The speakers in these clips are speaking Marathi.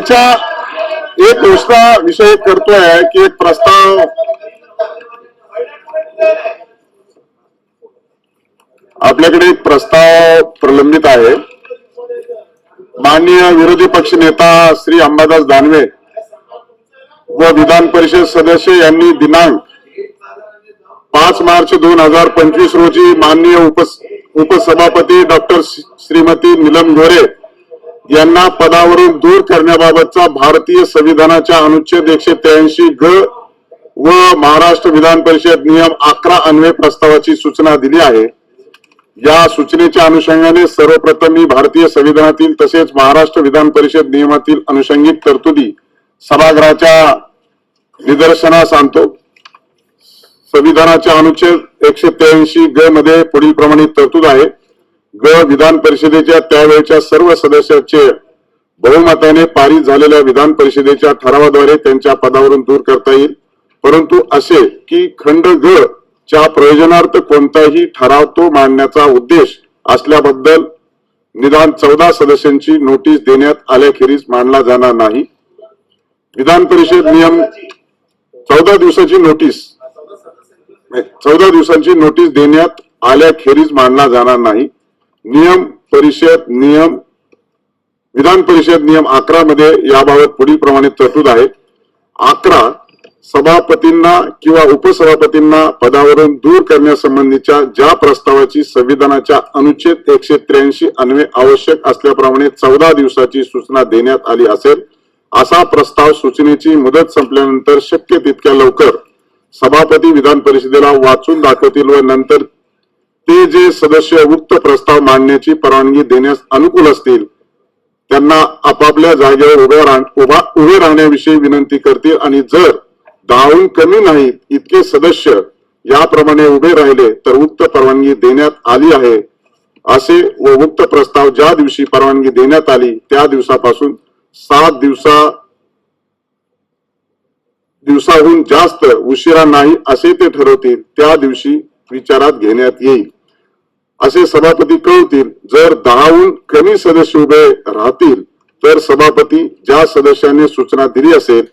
त्याच्या एक घोषणा विषय करतोय की एक प्रस्ताव आपल्याकडे एक प्रस्ताव प्रलंबित आहे. माननीय विरोधी पक्ष नेता श्री अंबादास दानवे व विधान परिषद सदस्य यांनी दिनांक पाच मार्च दोन हजार पंचवीस रोजी माननीय उप उपसभापती डॉक्टर श्रीमती नीलम गोरे यांना पदावरून दूर करण्याबाबतचा भारतीय संविधानाच्या अनुच्छेद एकशे त्र्याऐंशी ग व महाराष्ट्र विधान परिषद नियम अकरा अन्वय प्रस्तावाची सूचना दिली आहे. या सूचनेच्या अनुषंगाने सर्वप्रथम मी भारतीय संविधानातील तसेच महाराष्ट्र विधान परिषद नियमातील अनुषंगिक तरतुदी सभागृहाच्या निदर्शनास आणतो. संविधानाच्या अनुच्छेद एकशे त्र्याऐंशी ग मध्ये पुढील प्रमाणे तरतूद आहे. ग विधान परिषदेच्या त्यावेळच्या सर्व सदस्याचे बहुमताने पारित झालेल्या विधान परिषदेच्या ठरावाद्वारे त्यांच्या पदावरून दूर करता येईल. परंतु असे की खंड ग च्या प्रयोजनार्थ कोणताही ठराव तो मांडण्याचा उद्देश असल्याबद्दल निदान चौदा सदस्यांची नोटीस देण्यात आल्याखेरीज मानला जाणार नाही. विधान परिषद नियम चौदा दिवसाची नोटीस चौदा दिवसांची नोटीस देण्यात आल्याखेरीज मानला जाणार नाही. नियम परिषद नियम विधान परिषद नियम अकरा मध्ये याबाबत पुढील प्रमाणे तरतूद आहे. अकरा सभापतींना किंवा उपसभापतींना पदावरून दूर करण्यासंबंधीच्या ज्या प्रस्तावाची संविधानाच्या अनुच्छेद एकशे त्र्याऐंशी अन्वये आवश्यक असल्याप्रमाणे चौदा दिवसाची सूचना देण्यात आली असेल असा प्रस्ताव सूचनेची मुदत संपल्यानंतर शक्य तितक्या लवकर सभापती विधान परिषदेला वाचून दाखवतील व नंतर ते जे सदस्य उक्त प्रस्ताव मांडण्याची परवानगी देण्यास अनुकूल असतील त्यांना आपापल्या जागेवर उभ्या उभा उभे राहण्याविषयी विनंती करतील आणि जर दहाहून कमी नाहीत इतके सदस्य याप्रमाणे उभे राहिले तर उक्त परवानगी देण्यात आली आहे. असे व उक्त प्रस्ताव ज्या दिवशी परवानगी देण्यात आली त्या दिवसापासून सात दिवसा दिवसाहून जास्त उशिरा नाही असे ते ठरवतील त्या दिवशी विचारात घेण्यात येईल. असे सभापती कळवतील जर दहाहून कमी सदस्य उभे राहतील तर सभापती ज्या सदस्याने सूचना दिली असेल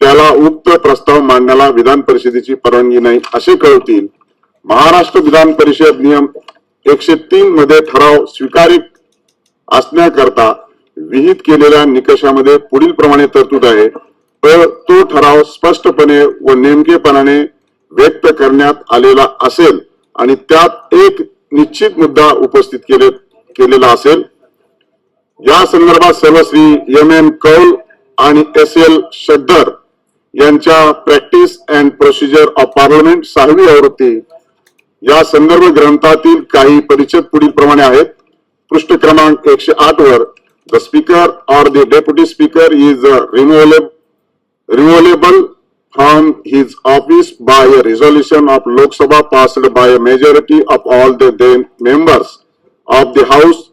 त्याला उक्त प्रस्ताव मांडण्याला विधान परिषदेची परवानगी नाही असे कळवतील महाराष्ट्र विधान परिषद नियम एकशे तीन मध्ये ठराव स्वीकारित असण्याकरता विहित केलेल्या निकषामध्ये पुढील प्रमाणे तरतूद आहे. तर तो ठराव स्पष्टपणे व नेमकेपणाने व्यक्त करण्यात आलेला असेल आणि त्यात एक निश्चित मुद्दा उपस्थित केले केलेला असेल. या संदर्भात सर्व श्री एम एम कौल आणि एस एल शड्डर यांच्या practice and procedure of parliament सहावी आवृत्ती या संदर्भ ग्रंथातील काही परिच्छेद पुढील प्रमाणे आहेत. पृष्ठ क्रमांक एकशे आठ वर the speaker or the deputy speaker is removable removable from his office by a resolution of Lok Sabha passed by a majority of all the then members of the House.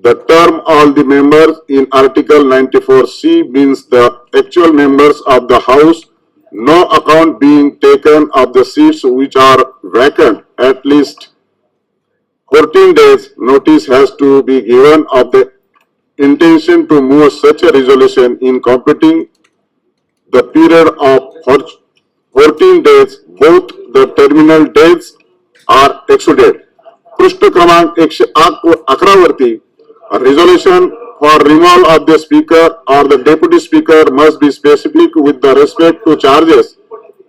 The term all the members in Article 94C means the actual members of the House, no account being taken of the seats which are vacant at least 14 days notice has to be given of the intention to move such a resolution in computing the period of four- 14 days, both the terminal days are excluded. पृष्ठ क्रमांक एकशे आठ व अकरा वरती resolution for removal of the speaker or the deputy speaker must be specific with the respect to charges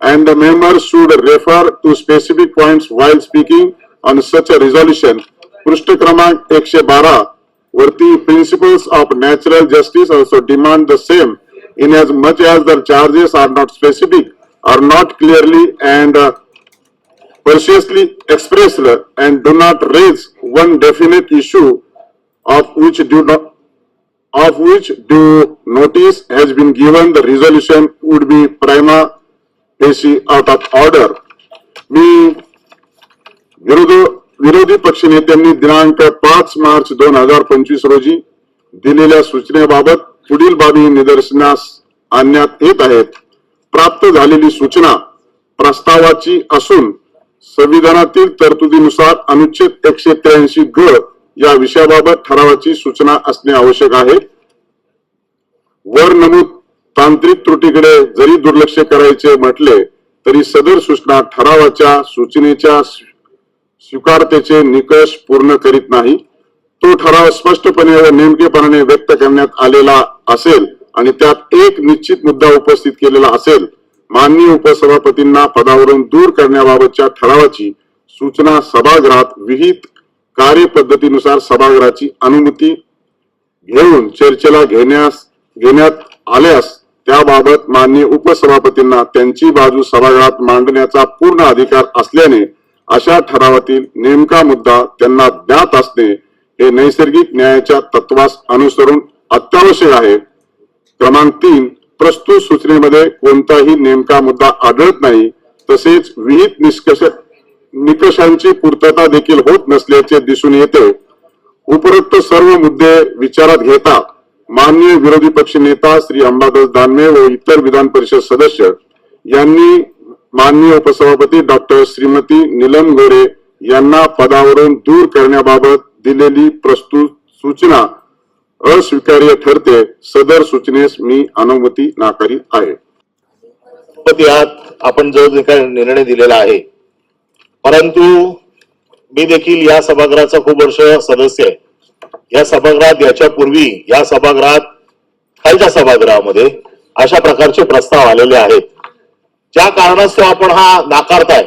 and the members should refer to specific points while speaking on such a resolution. पृष्ठ क्रमांक एकशे बारा वरती principles of natural justice also demand the same in as much as the charges are not specific, are not clearly and uh, precisely expressed and do not raise one definite issue of which do not of which due notice has been given, the resolution would be prima facie out of order. मी विरोधी विरोधी पक्षनेत्यांनी दिनांक पाच मार्च दोन हजार पंचवीस रोजी दिलेल्या सूचनेबाबत पुढील बाबी निदर्शनास आणण्यात येत आहेत. प्राप्त झालेली सूचना प्रस्तावाची असून संविधानातील तरतुदीनुसार अनुच्छेद एकशे त्र्याऐंशी ग या विषयाबाबत ठरावाची सूचना असणे आवश्यक आहे. वर नमूद तांत्रिक त्रुटीकडे जरी दुर्लक्ष करायचे म्हटले तरी सदर सूचना ठरावाच्या सूचनेच्या स्वीकारतेचे निकष पूर्ण करीत नाही. तो ठराव स्पष्टपणे व नेमकेपणाने व्यक्त करण्यात आलेला असेल आणि त्यात एक निश्चित मुद्दा उपस्थित केलेला असेल. माननीय उपसभापतींना पदावरून दूर करण्याबाबतच्या ठरावाची सूचना सभागृहात विहित कार्यपद्धतीनुसार सभागृहाची अनुमती घेऊन चर्चेला घेण्यास घेण्यात आल्यास त्याबाबत माननीय उपसभापतींना त्यांची बाजू सभागृहात मांडण्याचा पूर्ण अधिकार असल्याने अशा ठरावातील नेमका मुद्दा त्यांना ज्ञात असणे हे नैसर्गिक न्यायाच्या तत्वास अनुसरून अत्यावश्यक आहे. क्रमांक तीन प्रस्तुत सूचनेमध्ये कोणताही नेमका मुद्दा आढळत नाही तसेच विहित निष्कर्ष निकषांची पूर्तता देखील होत नसल्याचे दिसून येते. उपरोक्त सर्व मुद्दे विचारात घेता माननीय विरोधी पक्ष नेता श्री अंबादास दानवे व इतर विधान परिषद सदस्य यांनी माननीय उपसभापती डॉक्टर श्रीमती नीलम गोरे यांना पदावरून दूर करण्याबाबत दिलेली प्रस्तुत सूचना अस्वीकार्य ठरते सदर सूचनेस मी अनुमती नाकारीत आहे. पती आपण जो जे काही निर्णय दिलेला आहे परंतु मी देखील या सभागृहाचा खूप वर्ष सदस्य आहे. या सभागृहात याच्या पूर्वी या सभागृहात खालच्या सभागृहामध्ये अशा प्रकारचे प्रस्ताव आलेले आहेत. ज्या कारणास्तव आपण हा नाकारताय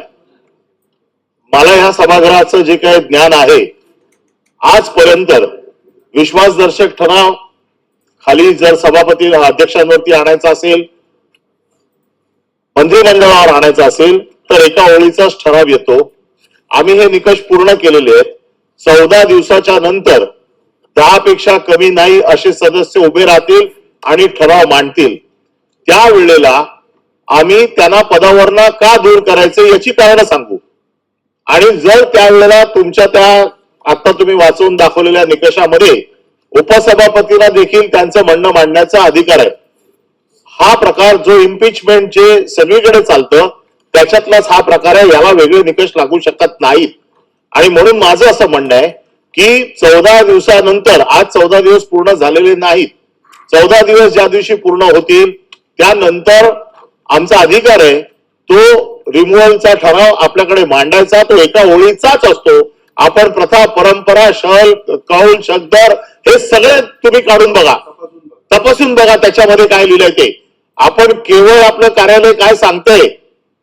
मला या सभागृहाचं जे काही ज्ञान आहे आजपर्यंत विश्वासदर्शक ठराव खाली जर सभापती अध्यक्षांवरती आणायचा असेल मंत्रिमंडळावर आणायचा असेल तर एका ओळीचाच ठराव येतो. आम्ही हे निकष पूर्ण केलेले आहेत. चौदा दिवसाच्या नंतर दहा पेक्षा कमी नाही असे सदस्य उभे राहतील आणि ठराव मांडतील. त्या वेळेला आम्ही त्यांना पदावरनं का दूर करायचे याची कारण सांगू. आणि जर त्यावेळेला तुमच्या त्या आता तुम्ही वाचून दाखवलेल्या निकषामध्ये उपसभापतीला देखील त्यांचं म्हणणं मांडण्याचा अधिकार आहे. हा प्रकार जो इम्पिचमेंट जे सगळीकडे चालतं त्याच्यातलाच हा प्रकार आहे. याला वेगळे निकष लागू शकत नाहीत. आणि म्हणून माझं असं म्हणणं आहे की चौदा दिवसानंतर आज चौदा दिवस पूर्ण झालेले नाहीत. चौदा दिवस ज्या दिवशी पूर्ण होतील त्यानंतर आमचा अधिकार आहे तो रिमूव्हलचा ठराव आपल्याकडे मांडायचा तो एका ओळीचाच असतो. आपण प्रथा परंपरा शल कौल शब्दर हे सगळे तुम्ही काढून बघा. तपासून बघा त्याच्यामध्ये काय लिहिलंय ते. आपण केवळ आपलं कार्यालय काय सांगतंय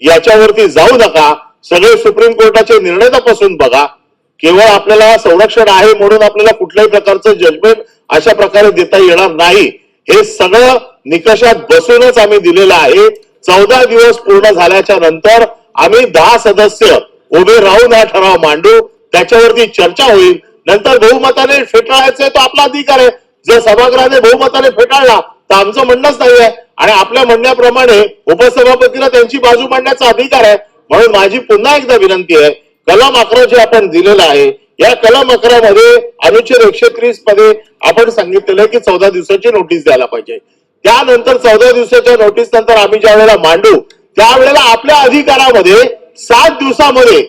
याच्यावरती जाऊ नका. सगळे सुप्रीम कोर्टाचे निर्णय तपासून बघा. केवळ आपल्याला संरक्षण आहे म्हणून आपल्याला कुठल्याही प्रकारचं जजमेंट अशा प्रकारे देता येणार नाही. हे सगळं निकषात बसूनच आम्ही दिलेलं आहे. चौदा दिवस पूर्ण झाल्याच्यानंतर आम्ही दहा सदस्य उभे राहून हा ठराव मांडू. त्याच्यावरती चर्चा होईल. नंतर बहुमताने फेटाळायचं तो आपला अधिकार आहे. जर सभागृहाने बहुमताने फेटाळला तर आमचं म्हणणंच नाही आहे. आणि आपल्या म्हणण्याप्रमाणे उपसभापतीला त्यांची बाजू मांडण्याचा अधिकार आहे. म्हणून माझी पुन्हा एकदा विनंती आहे कलम अकरा जे आपण दिलेलं आहे या कलम अकरा मध्ये अनुच्छेद एकशे त्रीसमध्ये आपण सांगितलेलं आहे की चौदा दिवसाची नोटीस द्यायला पाहिजे. त्यानंतर चौदा दिवसाच्या नोटीस नंतर आम्ही ज्या वेळेला मांडू त्यावेळेला आपल्या अधिकारामध्ये सात दिवसामध्ये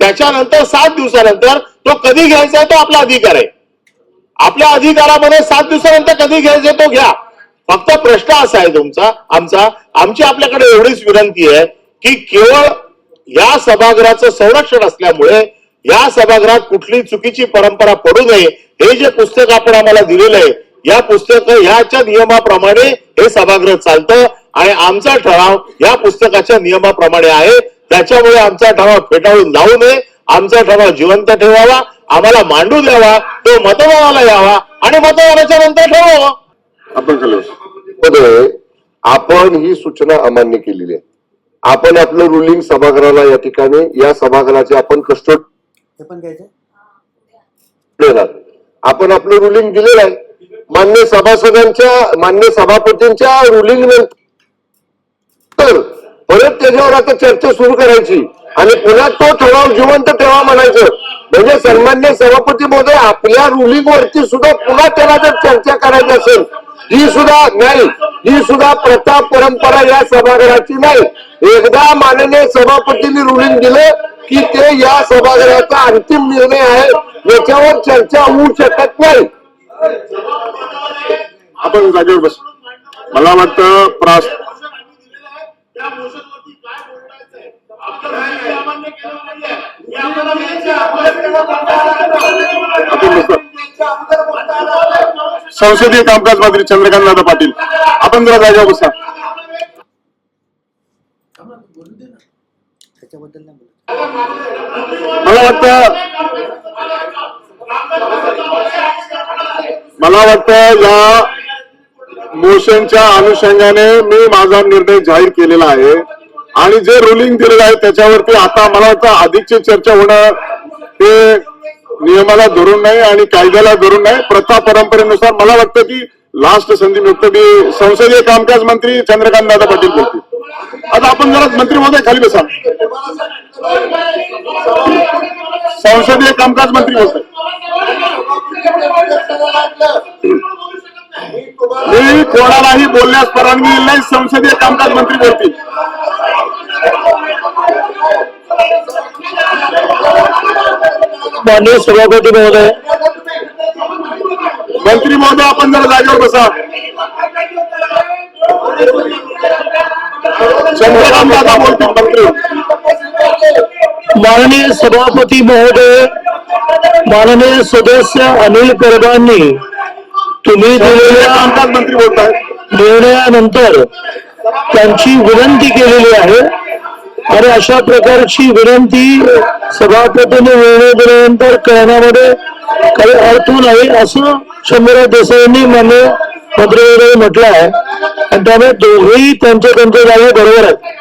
त्याच्यानंतर सात दिवसानंतर तो कधी घ्यायचा तो आपला अधिकार आहे. आपल्या अधिकारामध्ये सात दिवसानंतर कधी घ्यायचा तो घ्या. फक्त प्रश्न असा आहे तुमचा आमचा आमची आपल्याकडे एवढीच विनंती आहे की केवळ या सभागृहाचं संरक्षण असल्यामुळे या सभागृहात कुठली चुकीची परंपरा पडू नये हे जे पुस्तक आपण आम्हाला दिलेलं आहे या पुस्तक ह्याच्या नियमाप्रमाणे हे सभागृह चालतं आणि आमचा ठराव या पुस्तकाच्या नियमाप्रमाणे आहे. त्याच्यामुळे आमचा ठराव फेटाळून लावू नये. आमचा ठराव जिवंत ठेवावा. आम्हाला मांडू द्यावा. तो मतदानाला यावा. आणि मतदानाच्या नंतर ठेवावा आपण आपण ही सूचना अमान्य केलेली आहे. आपण आपलं रुलिंग सभागृहाला या ठिकाणी या सभागृहाचे आपण कस्टोड पण घ्यायचं? देणार. आपण आपलं रुलिंग दिलेलं आहे. मान्य सभासदांच्या मान्य सभापतींच्या रुलिंग नंतर परत त्याच्यावर आता चर्चा सुरू करायची. आणि पुन्हा तो ठराव जिवंत ठेवा म्हणायचं. म्हणजे सन्मान्य सभापती महोदय आपल्या रुलिंग वरती सुद्धा पुन्हा त्याला जर चर्चा करायची असेल ही सुद्धा नाही. ही सुद्धा प्रथा परंपरा या सभागृहाची नाही. एकदा माननीय सभापतींनी रुलिंग दिलं की ते या सभागृहाचा अंतिम निर्णय आहे. याच्यावर चर्चा होऊ शकत नाही. आपण जागेवर बस. मला वाटतं प्रास त्या मोशनवरती काय बोलण्याचं आहे आपलं विषय अमान्य केलं नाहीये हे आम्हाला माहिती आहे. आपण नुसतं- संसदीय कामकाज मंत्री चंद्रकांत दादा पाटील. आपण जरा जागा बसा. त्याच्याबद्दल मला वाटतं मला वाटतं या मोशनच्या अनुषंगाने मी माझा निर्णय जाहीर केलेला आहे. आणि जे रुलिंग दिलेलं आहे त्याच्यावरती आता मला वाटतं अधिकची चर्चा होणं ते नियमाला धरून नाही आणि कायद्याला धरून नाही. प्रथा परंपरेनुसार मला वाटतं की लास्ट संधी मिळतो. की संसदीय कामकाज मंत्री चंद्रकांत दादा पाटील बोलतील आता आपण जरा मंत्री महोदय खाली बसा. संसदीय कामकाज मंत्री बोलतोय मी कोणालाही बोलण्यास परवानगी दिली नाही. संसदीय कामकाज मंत्री बोलतील. माननीय सभापती महोदय. मंत्री महोदय आपण जरा जागेवर बसा. चंद्रकांत दादा बोलतील मंत्री. माननीय सभापती महोदय माननीय सदस्य अनिल परबांनी तुम्ही दिलेल्या मंत्री बोलतायत. निर्णयानंतर त्यांची विनंती केलेली आहे आणि अशा प्रकारची विनंती सभापतीने निर्णय दिल्यानंतर करण्यामध्ये काही अर्थ नाही असं शंभरा देसाईंनी मान्य मंत्रिमंडळाने म्हटलं आहे. आणि त्यामुळे दोघेही त्यांच्या त्यांच्या जागी बरोबर आहेत.